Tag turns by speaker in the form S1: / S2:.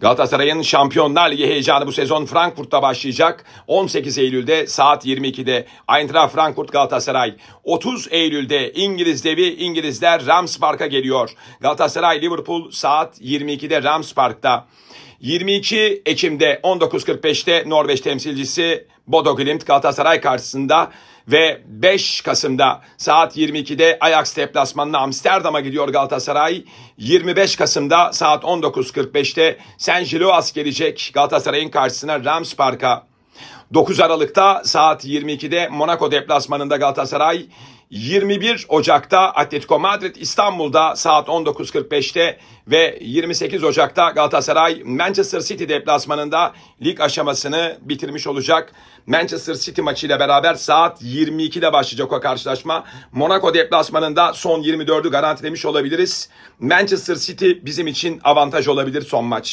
S1: Galatasaray'ın Şampiyonlar Ligi heyecanı bu sezon Frankfurt'ta başlayacak. 18 Eylül'de saat 22'de Eintracht Frankfurt Galatasaray. 30 Eylül'de İngiliz devi İngilizler Rams Park'a geliyor. Galatasaray Liverpool saat 22'de Rams Park'ta. 22 Ekim'de 19.45'te Norveç temsilcisi Bodo Glimt Galatasaray karşısında ve 5 Kasım'da saat 22'de Ajax deplasmanına Amsterdam'a gidiyor Galatasaray. 25 Kasım'da saat 19.45'te Saint Gilloas gelecek Galatasaray'ın karşısına Rams Park'a. 9 Aralık'ta saat 22'de Monaco deplasmanında Galatasaray, 21 Ocak'ta Atletico Madrid İstanbul'da saat 19.45'te ve 28 Ocak'ta Galatasaray Manchester City deplasmanında lig aşamasını bitirmiş olacak. Manchester City maçıyla beraber saat 22'de başlayacak o karşılaşma. Monaco deplasmanında son 24'ü garantilemiş olabiliriz. Manchester City bizim için avantaj olabilir son maç.